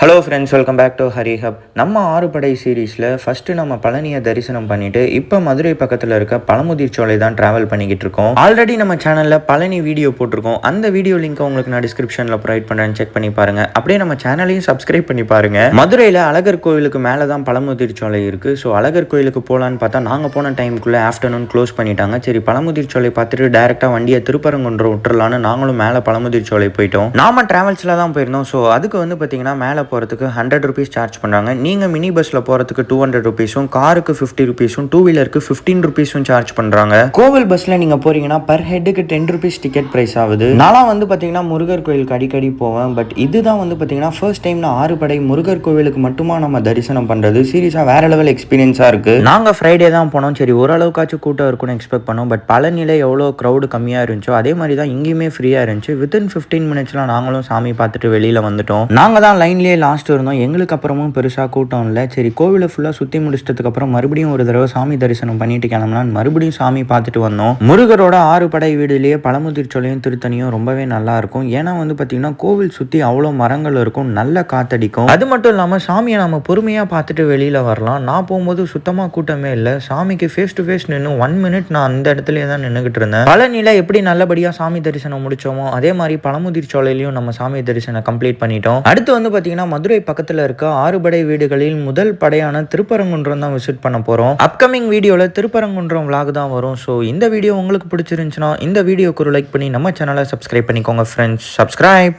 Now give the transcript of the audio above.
Hello friends welcome back to Hari hub நம்ம ஆறுபடை சீரீஸில் first நம்ம பழனியை தரிசனம் பண்ணிட்டு இப்போ மதுரை பக்கத்தில் இருக்க பழமுதிர்ச்சோலை தான் ட்ராவல் பண்ணிக்கிட்டு இருக்கோம். ஆல்ரெடி நம்ம சேனலில் பழனி வீடியோ போட்டிருக்கோம். அந்த வீடியோ லிங்க் உங்களுக்கு நான் டிஸ்கிரிப்ஷனில் ப்ரொவைட் பண்ணுறேன்னு செக் பண்ணி பாருங்க. அப்படியே நம்ம சேனலையும் சப்ஸ்கிரைப் பண்ணி பாருங்க. மதுரையில் அழகர் கோவிலுக்கு மேலே தான் பழமுதிர் சோலை இருக்கு. ஸோ அழகர் கோயிலுக்கு போகலான்னு பார்த்தா நாங்கள் போன டைமுக்குள்ளே ஆஃப்டர்நூன் க்ளோஸ் பண்ணிட்டாங்க. சரி பழமுதிர் சோலை பார்த்துட்டு டேரெக்டாக வண்டியை திருப்பரங்குன்ற விட்டுறலான்னு நாங்களும் மேலே பழமுதிர்ச்சோலை போயிட்டோம். நாம டிராவல்ஸில் தான் போயிருந்தோம். ஸோ அதுக்கு வந்து பார்த்தீங்கன்னா மேலே போகிறதுக்கு ஹண்ட்ரட் ருபீஸ் சார்ஜ் பண்ணுறாங்க நீங்கள் மினி பஸ்ஸில் போகிறதுக்கு டூ ஹண்ட்ரட் ருபீஸும் காருக்கு ஃபிஃப்டி ருபீஸும் டூ வீலருக்கு ஃபிஃப்டீன் ருபீஸும் சார்ஜ் பண்ணுறாங்க கோவில் பஸ்ஸில் நீங்கள் போகிறீங்கன்னா பர் ஹெட்டுக்கு டென் ருபீஸ் டிக்கெட் ப்ரைஸ் ஆகுது. நான்லாம் வந்து பார்த்தீங்கன்னா முருகர் கோயிலுக்கு அடிக்கடி போவேன். பட் இதுதான் வந்து பார்த்தீங்கன்னா ஃபர்ஸ்ட் டைம் நான் ஆறுபடை முருகர் கோவிலுக்கு மட்டுமா நம்ம தரிசனம் பண்ணுறது சீரியஸாக வேற லெவல் எக்ஸ்பீரியன்ஸாக இருக்குது நாங்கள் ஃப்ரைடே தான் போனோம். சரி ஓரளவுக்காச்சும் கூட்டம் இருக்கும்னு எக்ஸ்பெக்ட் பண்ணோம். பட் பழனியில் எவ்வளோ க்ரௌடு கம்மியாக இருந்துச்சோ அதே மாதிரி தான் இங்கேயுமே ஃப்ரீயாக இருந்துச்சு. வித்தின் ஃபிஃப்டீன் மினிட்ஸ்லாம் நாங்களும் சாமி பார்த்துட்டு வெளியில் வந்துட்டோம். நாங்கள் தான் லைன்லேயே லாஸ்ட் இருந்தோம். எங்களுக்கு அப்புறமும் பெருசாக கூட்டம் இல்லை. சரி கோவிலை ஃபுல்லாக சுற்றி முடிச்சதுக்கப்புறம் மறுபடியும் ஒரு தடவை சாமி தரிசனம் பண்ணிட்டு கிளம்பலாம் மறுபடியும் சாமி பார்த்துட்டு வந்தோம். முருகரோட ஆறு படை வீடுலேயே பழமுதிர்ச்சோலையும் திருத்தணியும் ரொம்பவே நல்லா இருக்கும். ஏன்னா வந்து பார்த்தீங்கன்னா கோவில் சுற்றி அவ்வளோ மரங்கள் இருக்கும். நல்ல காத்தடிக்கும். அது மட்டும் இல்லாமல் சாமியை நம்ம பொறுமையாக பார்த்துட்டு வெளியில் வரலாம். நான் போகும்போது சுத்தமாக கூட்டமே இல்லை. சாமிக்கு ஃபேஸ் டு ஃபேஸ் நின்று ஒன் மினிட் நான் அந்த இடத்துலயே தான் நின்றுக்கிட்டு இருந்தேன். பழனியில் எப்படி நல்லபடியாக சாமி தரிசனம் முடிச்சோமோ அதே மாதிரி பழமுதிர்ச்சோலையிலையும் நம்ம சாமி தரிசனம் கம்ப்ளீட் பண்ணிட்டோம். அடுத்து வந்து பார்த்தீங்கன்னா மதுரை பக்கத்தில் இருக்க ஆறுபடை வீடுகளில் முதல் படையான திருப்பரங்குன்றம் தான் விசிட் பண்ண போகிறோம் அப்கமிங் வீடியோவில் திருப்பரங்குன்றம் vlog தான் வரும். ஸோ இந்த வீடியோ உங்களுக்கு பிடிச்சிருந்துச்சுன்னா இந்த வீடியோக்கு ஒரு லைக் பண்ணி நம்ம சேனலை சப்ஸ்கிரைப் பண்ணிக்கோங்க ஃப்ரெண்ட்ஸ் சப்ஸ்கிரைப்